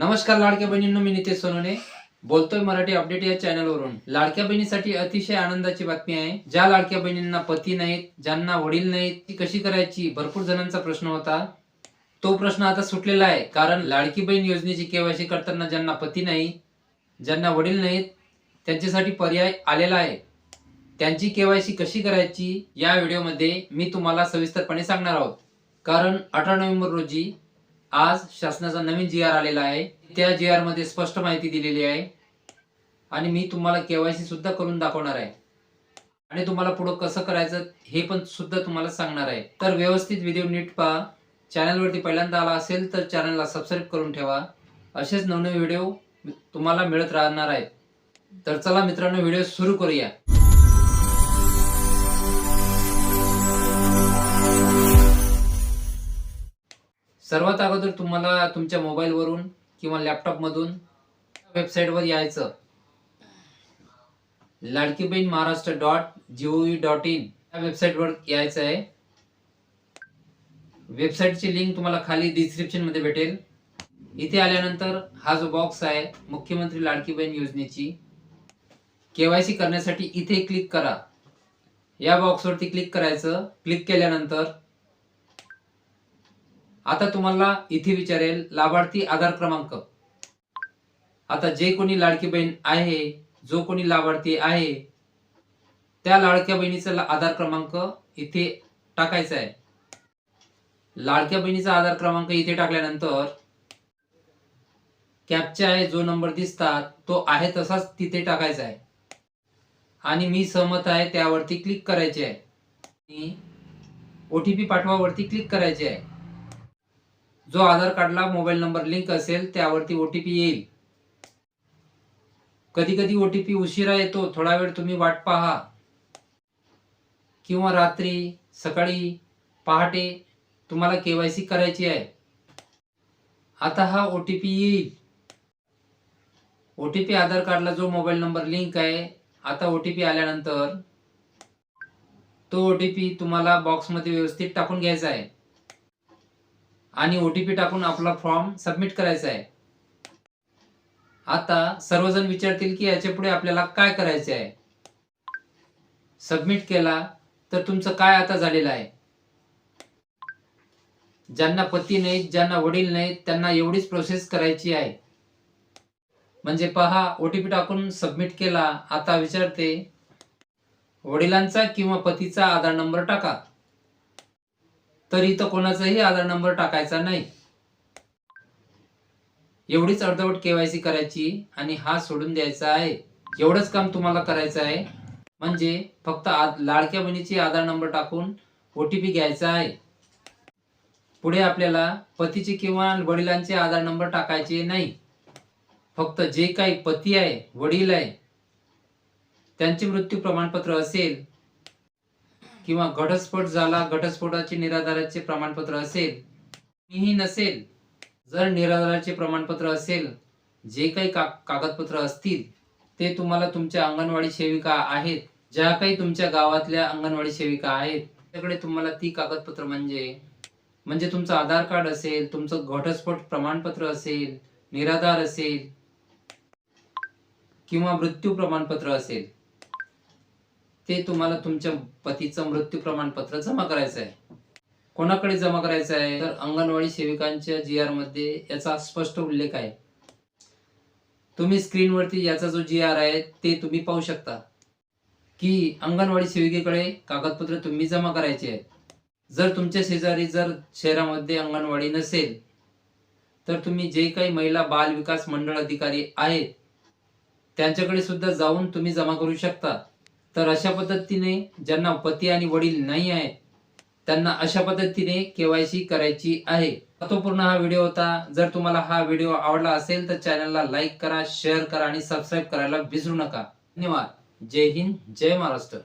नमस्कार लाडक्या बहिणींनो मी नितेश सोनवणे. बोलतोय मराठी अपडेट या चॅनलवरून. लाडक्या बहिणीसाठी अतिशय आनंदाची बातमी आहे. ज्या लाडक्या बहिणींना पती नाहीत ज्यांना वडील नाहीत ती कशी करायची? भरपूर जणांचा प्रश्न होता. तो प्रश्न आता सुटलेला आहे. कारण लाडकी बहीण योजनेची केवायसी करताना ज्यांना पती नाही ज्यांना वडील नाहीत त्यांच्यासाठी पर्याय आलेला आहे. त्यांची केवायसी कशी करायची? या व्हिडिओमध्ये मी तुम्हाला सविस्तरपणे सांगणार आहोत. कारण अठरा नोव्हेंबर रोजी आज शासनाचा नवीन जी आर आलेला आहे. त्या जी आरमध्ये स्पष्ट माहिती दिलेली आहे. आणि मी तुम्हाला केवायसी सुद्धा करून दाखवणार आहे. आणि तुम्हाला पुढं कसं करायचं हे पण सुद्धा तुम्हाला सांगणार आहे. तर व्यवस्थित व्हिडिओ नीट पहा. चॅनलवरती पहिल्यांदा आला असेल तर चॅनलला सबस्क्राईब करून ठेवा. असेच नवनवे व्हिडिओ तुम्हाला मिळत राहणार आहेत. तर चला मित्रांनो व्हिडिओ सुरू करूया. सर्वात अगोदर तुम्हाला तुमच्या मोबाईलवरून किंवा लॅपटॉपमधून वेबसाईटवर यायचं. Ladki Bahin Maharashtra dot gov dot in या वेबसाईटवर यायचं आहे. वेबसाईटची लिंक तुम्हाला खाली डिस्क्रिप्शनमध्ये भेटेल. इथे आल्यानंतर हा जो बॉक्स आहे मुख्यमंत्री लाडकी बहीण योजनेची केवायसी करण्यासाठी इथे क्लिक करा. या बॉक्सवरती क्लिक करायचं. क्लिक केल्यानंतर आता तुम्हाला इथे विचारेल लाभार्थी आधार क्रमांक. आता जे कोणी लाडकी बहीण आहे जो कोणी लाभार्थी आहे त्या लाडक्या बहिणीचा आधार क्रमांक इथे टाकायचा आहे. लाडक्या बहिणीचा आधार क्रमांक इथे टाकल्यानंतर कॅपच्या आहे जो नंबर दिसतात तो आहे तसाच तिथे टाकायचा आहे. आणि मी सहमत आहे त्यावरती क्लिक करायचे आहे. ओ टी पी पाठवावरती क्लिक करायचे आहे. जो आधार कार्डला मोबाईल नंबर लिंक असेल त्यावरती ओटीपी येईल. कधी कधी ओटीपी उशिरा येतो थोडा वेळ तुम्ही वाट पहा. किंवा रात्री सकाळी पहाटे तुम्हाला केवायसी करायची आहे. आता हा ओटीपी येईल. ओटीपी आधार कार्डला जो मोबाईल नंबर लिंक आहे आता ओटीपी आल्यानंतर तो ओटीपी तुम्हाला बॉक्समध्ये व्यवस्थित टाकून घ्यायचा आहे. आणि ओटीपी टाकून आपला फॉर्म सबमिट करायचा आहे. आता सर्वजण विचारतील की याच्यापुढे आपल्याला काय करायचे आहे? सबमिट केला तर तुमचं काय आता झालेलं आहे? ज्यांना पती नाहीत ज्यांना वडील नाहीत त्यांना एवढीच प्रोसेस करायची आहे. म्हणजे पहा ओटीपी टाकून सबमिट केला आता विचारते वडिलांचा किंवा पतीचा आधार नंबर टाका. तर इथं कोणाचाही आधार नंबर टाकायचा नाही. एवढीच अर्धवट केवायसी करायची आणि हा सोडून द्यायचा आहे. एवढंच काम तुम्हाला करायचं आहे. म्हणजे फक्त लाडक्या बहिणीची आधार नंबर टाकून ओ टी पी घ्यायचा आहे. पुढे आपल्याला पतीचे किंवा वडिलांचे आधार नंबर टाकायचे नाही. फक्त जे काही पती आहे वडील आहे त्यांचे मृत्यू प्रमाणपत्र असेल किंवा घटस्फोट झाला घटस्फोटाचे निराधाराचे प्रमाणपत्र असेल कुणीही नसेल जर निराधाराचे प्रमाणपत्र असेल जे काही का कागदपत्र असतील ते तुम्हाला तुमच्या अंगणवाडी सेविका आहेत. ज्या काही तुमच्या गावातल्या अंगणवाडी सेविका आहेत त्याकडे तुम्हाला ती कागदपत्र म्हणजे म्हणजे तुमचं आधार कार्ड असेल तुमचं घटस्फोट प्रमाणपत्र असेल निराधार असेल किंवा मृत्यू प्रमाणपत्र असेल. ते तुम्हाला तुमच्या पतीचं मृत्यू प्रमाणपत्र जमा करायचं आहे. कोणाकडे जमा करायचं आहे? तर अंगणवाडी सेविकांच्या जी आरमध्ये याचा स्पष्ट उल्लेख आहे. तुम्ही स्क्रीनवरती याचा जो जी आर आहे ते तुम्ही पाहू शकता. की अंगणवाडी सेविकेकडे कागदपत्र तुम्ही जमा करायचे आहेत. जर तुमच्या शेजारी जर शहरामध्ये अंगणवाडी नसेल तर तुम्ही जे काही महिला बाल विकास मंडळ अधिकारी आहेत त्यांच्याकडे सुद्धा जाऊन तुम्ही जमा करू शकता. तर अशा पद्धतीने ज्यांना पती आणि वडील नाही आहेत त्यांना अशा पद्धतीने केवायसी करायची आहे. महत्त्वपूर्ण हा व्हिडिओ होता. जर तुम्हाला हा व्हिडिओ आवडला असेल तर चॅनलला लाईक करा शेअर करा आणि सबस्क्राईब करायला विसरू नका. धन्यवाद. जय हिंद जय महाराष्ट्र.